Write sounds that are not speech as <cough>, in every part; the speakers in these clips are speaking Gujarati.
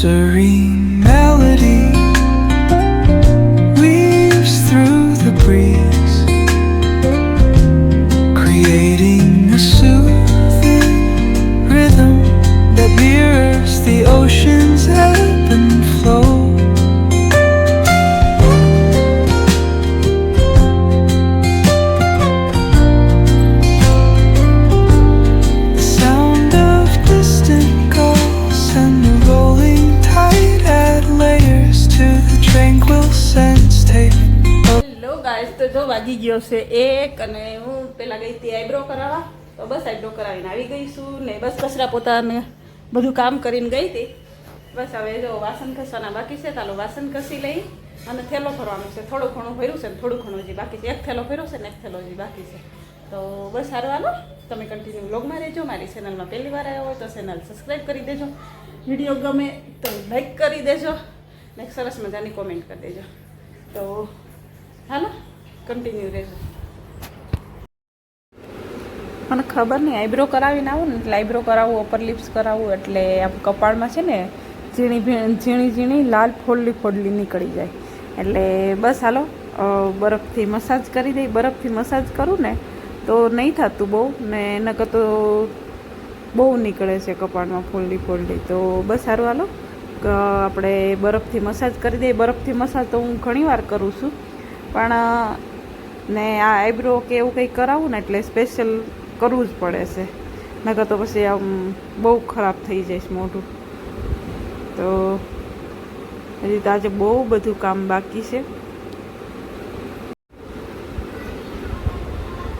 serene melody તો જો વાગી ગયો છે એક અને હું પેલા ગઈ હતી આઈબ્રો કરાવવા. તો બસ આઈબ્રો કરાવીને આવી ગઈ છું ને બસ કચરા પોતાને બધું કામ કરીને ગઈ હતી. બસ હવે જો વાસણ ઘસવાના બાકી છે ચાલો વાસણ ઘસી લઈ અને થેલો ભરવાનો છે. થોડું ઘણું ભર્યું છે ને થોડું ઘણું હજી બાકી છે. એક થેલો ભર્યો છે ને એક થેલો હજી બાકી છે. તો બસ હારવાનો તમે કન્ટિન્યુ બ્લોગમાં રહેજો. મારી ચેનલમાં પહેલી વાર આવ્યો હોય તો ચેનલ સબસ્ક્રાઈબ કરી દેજો. વીડિયો ગમે તો લાઈક કરી દેજો. ને સરસ મજાની કોમેન્ટ કરી દેજો. તો હાલો. કન્ટિન્યુ રહેશે. મને ખબર નહીં આઈબ્રો કરાવીને આવું ને, એટલે આઈબ્રો કરાવવું અપર લિપ્સ કરાવવું એટલે આમ કપાળમાં છે ને, ઝીણી ઝીણી ઝીણી, લાલ ફોડલી ફોડલી નીકળી જાય. એટલે બસ હાલો બરફથી મસાજ કરી દઈ, બરફથી મસાજ કરું ને, તો નહીં થતું બહુ, ને નકર તો બહુ નીકળે છે કપાળમાં ફોડલી ફોડલી. તો બસ સારું હાલો આપણે બરફથી મસાજ કરી દઈએ. બરફથી મસાજ તો હું ઘણીવાર કરું છું, પણ ને આ આઈબ્રો કે એવું કંઈ કરાવું ને એટલે સ્પેશિયલ કરવું જ પડે છે. નકર તો પછી આમ બહુ ખરાબ થઈ જાય છે મોઢું. તો હજી તો આજે બહુ બધું કામ બાકી છે.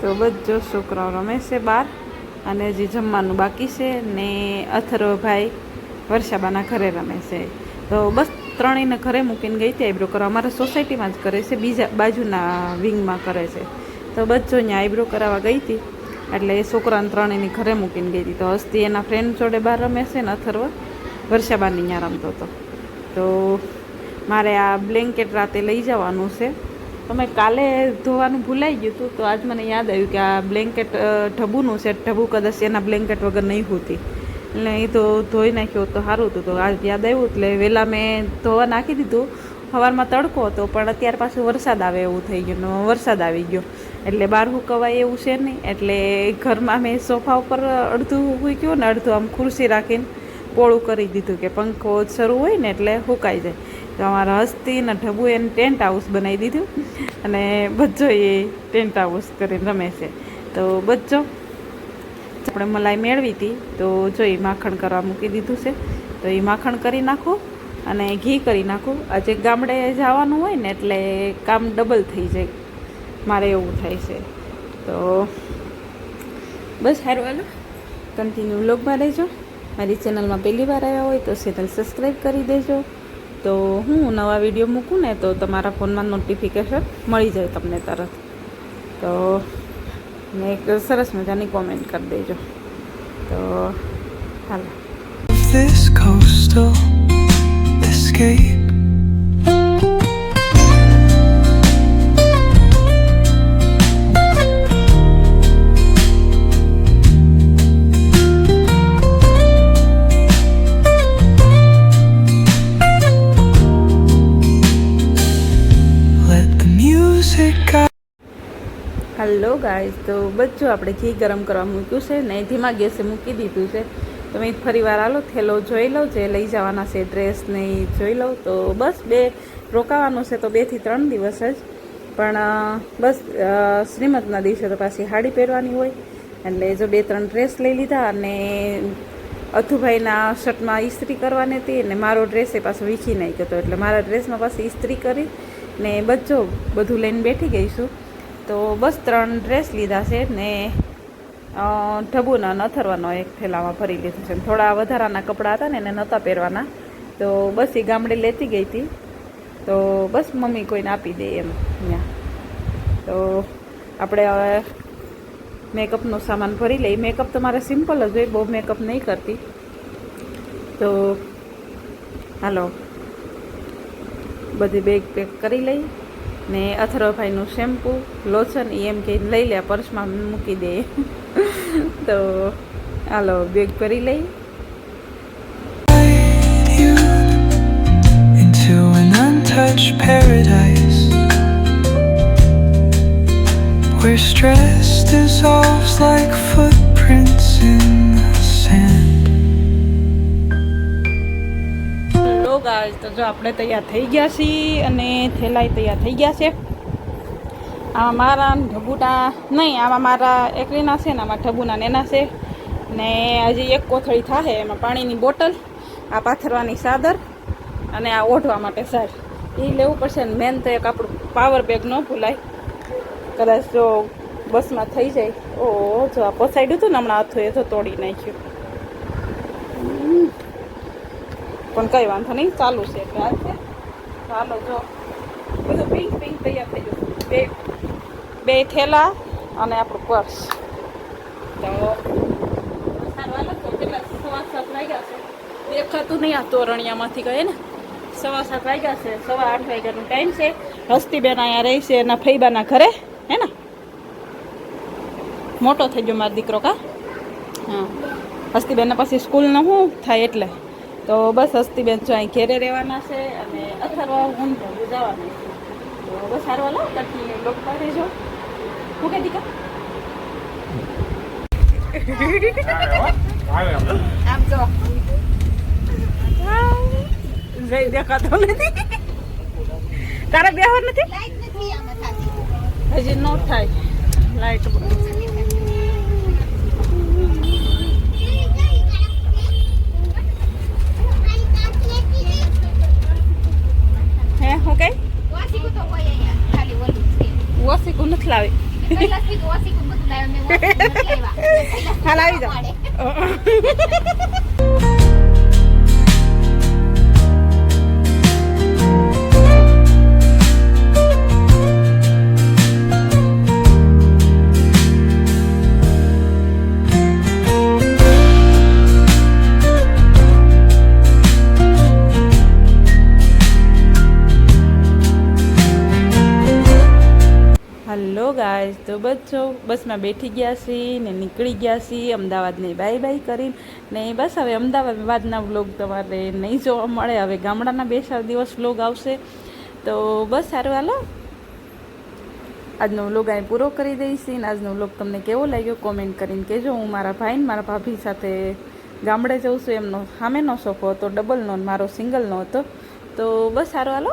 તો બધો છોકરાઓ રમે છે બહાર અને હજી જમવાનું બાકી છે ને અથરવભાઈ વર્ષાબાના ઘરે રમે છે. તો બસ ત્રણેયને ઘરે મૂકીને ગઈ હતી આઈબ્રો કરવા. અમારા સોસાયટીમાં જ કરે છે, બીજા બાજુના વિંગમાં કરે છે. તો બચ્ચો અહીંયા આઈબ્રો કરાવવા ગઈ હતી, એટલે એ છોકરાને ત્રણેયની ઘરે મૂકીને ગઈ હતી. તો હસ્તી એના ફ્રેન્ડ જોડે બહાર રમે છે ને અથર્વ વર્ષાબાની ત્યાં રમતો હતો. તો મારે આ બ્લેન્કેટ રાતે લઈ જવાનું છે. તો મેં કાલે ધોવાનું ભૂલાઈ ગયું હતું, તો આજ મને યાદ આવ્યું કે આ બ્લેન્કેટ ઢબુનું છે. ઢબુ કદાચ એના બ્લેન્કેટ વગર નહીં હોતી. એટલે એ તો ધોઈ નાખ્યો તો સારું હતું. તો આજ યાદ આવ્યું એટલે વહેલા મેં ધોવા નાખી દીધું. સવારમાં તડકો હતો, પણ અત્યાર પાછું વરસાદ આવે એવું થઈ ગયું વરસાદ આવી ગયો. એટલે બહાર હુકવાય એવું છે નહીં. એટલે ઘરમાં મેં સોફા ઉપર અડધું હુક્યું ને અડધું આમ ખુરશી રાખીને પોળું કરી દીધું કે પંખો શરૂ હોય ને એટલે હુકાઈ જાય. તો અમારા હસ્તી ને ઢબુ એને ટેન્ટ હાઉસ બનાવી દીધું અને બચ્ચો એ ટેન્ટ હાઉસ કરીને રમે છે. તો બચ્ચો આપણે મલાઈ મેળવી હતી, તો જો એ માખણ કરવા મૂકી દીધું છે, તો એ માખણ કરી નાખું અને ઘી કરી નાખું. આજે ગામડે જવાનું હોય ને, એટલે કામ ડબલ થઈ જાય. મારે એવું થાય છે. તો બસ સારું, હાલો. કન્ટિન્યુ વ્લોગમાં રહેજો. મારી ચેનલમાં પહેલી વાર આવ્યા હોય તો ચેનલ સબસ્ક્રાઈબ કરી દેજો. તો હું નવા વીડિયો મૂકું ને, તો તમારા ફોનમાં નોટિફિકેશન મળી જાય તમને તરત. તો ને એક સરસ મજાની કોમેન્ટ કરી દેજો તો હાલો This coastal escape. Hello guys તો બચ્ચું આપણે ઘી ગરમ કરવા મૂક્યું છે ને ધીમા ગેસે મૂકી દીધું છે. તમે ફરી વાર આલો થેલો જોઈ લો, જે લઈ જવાના છે ડ્રેસ ને જોઈ લો. તો બસ બે રોકાવાનું છે તો બેથી ત્રણ દિવસ જ. પણ બસ શ્રીમદના દિવસે તો પાછી સાડી પહેરવાની હોય. એટલે જો બે ત્રણ ડ્રેસ લઈ લીધા અને અથુભાઈના શર્ટમાં ઇસ્ત્રી કરવાની હતી અને મારો ડ્રેસ એ પાછો વીખી નાખ્યો હતો. એટલે મારા ડ્રેસમાં પાછી ઇસ્ત્રી કરી ને બચ્ચો બધું લઈને બેઠી ગઈ છું. તો બસ ત્રણ ડ્રેસ લીધા છે ને ઢબુના નથરવાનો એક થેલામાં ભરી લીધું છે. થોડા વધારાના કપડાં હતા ને, એને નહોતા પહેરવાના. તો બસ એ ગામડે લેતી ગઈ હતી. તો બસ મમ્મી કોઈને આપી દે એમ ત્યાં તો આપણે હવે મેકઅપનો સામાન ભરી લઈ મેકઅપ તો મારે સિમ્પલ જ હોય, બહુ મેકઅપ નહીં કરતી. તો હાલો, બધી બેગ પેક કરી લઈ ને અથર્વભાઈનું શેમ્પૂ લોશન એ એમ કે લઈ લે પર્સમાં મૂકી દે તો હાલો બેગ ભરી લઈ Guide you into an untouched paradise where stress dissolves like footprints in guys તો જો આપણે તૈયાર થઈ ગયા છીએ અને થેલાય તૈયાર થઈ ગયા છે. આમાં મારા ઢબુટા નહીં, આમાં મારા એકલીના છે ને આમાં ઢબુના નેના છે. ને હજી એક કોથળી થાય એમાં પાણીની બોટલ, આ પાથરવાની સાદર અને આ ઓઢવા માટે સાડ એ લેવું પડશે ને મેન તો એક આપણું પાવર બેગ ન ભૂલાય. કદાચ જો બસમાં થઈ જાય. ઓ જો આ પસાડ્યું હતું ને હમણાં હતું એ તો તોડી નાખ્યું. પણ કઈ વાંધો નહીં, ચાલુ છે એટલે છે. ચાલો જો. બધું પિંક પિંક તૈયાર થઈ ગયું. બે બે થેલા અને આપણું પર્સ. તો સવા સાત વાગ્યા છે. દેખાતું નહીં આ તોરણિયામાંથી કહે ને? સવા સાત વાગ્યા છે, સવા આઠ વાગ્યાનો ટાઈમ છે. હસ્તીબેન અહીંયા રહી છે એના ફૈબાના ઘરે, હે ને? મોટો થઈ ગયો મારો દીકરો કા? હા. હસ્તીબેનના પછી સ્કૂલનું શું થાય એટલે? તો બસ હસ્તીબેન જો અહીં ઘેરે રહેવાના છે અને અથર્વા હું જવાનું છે. તો બસ તરફી લોક પાડે જો. હું કે દીકા આમ જો જઈ દેખાતો નથી. તારે બેહો નથી? હજી નો થાય. લાઈટ હે હું કઈ ઓસીકું નથી લાવી હાલ આવી જાઓ. <laughs> હલો ગાય તો જો, બસમાં બેઠી ગયા છીએ ને નીકળી ગયા છીએ અમદાવાદને. બાય બાય કરીને. ને બસ હવે અમદાવાદના વ્લોગ તમારે નહીં જોવા મળે. હવે ગામડાના બે ચાર દિવસ વ્લોગ આવશે. તો બસ સારું, હાલો. આજનો વ્લોગ અહીં પૂરો કરી દઈશ ને આજનો વ્લોગ તમને કેવો લાગ્યો કોમેન્ટ કરીને કહેજો. હું મારા ભાઈને મારા ભાભી સાથે ગામડે જઉં છું. એમનો સામેનો સોફો હતો ડબલનો મારો સિંગલનો હતો. તો બસ સારું, હાલો.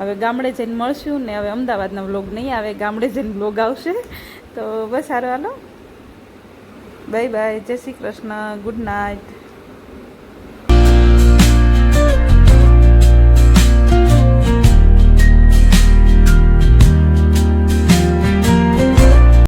હવે ગામડે જઈને મળશું ને હવે અમદાવાદનો વ્લોગ નહીં આવે, ગામડે જઈને વ્લોગ આવશે. તો બસ સારું હાલો. બાય બાય જય શ્રી કૃષ્ણ. Good night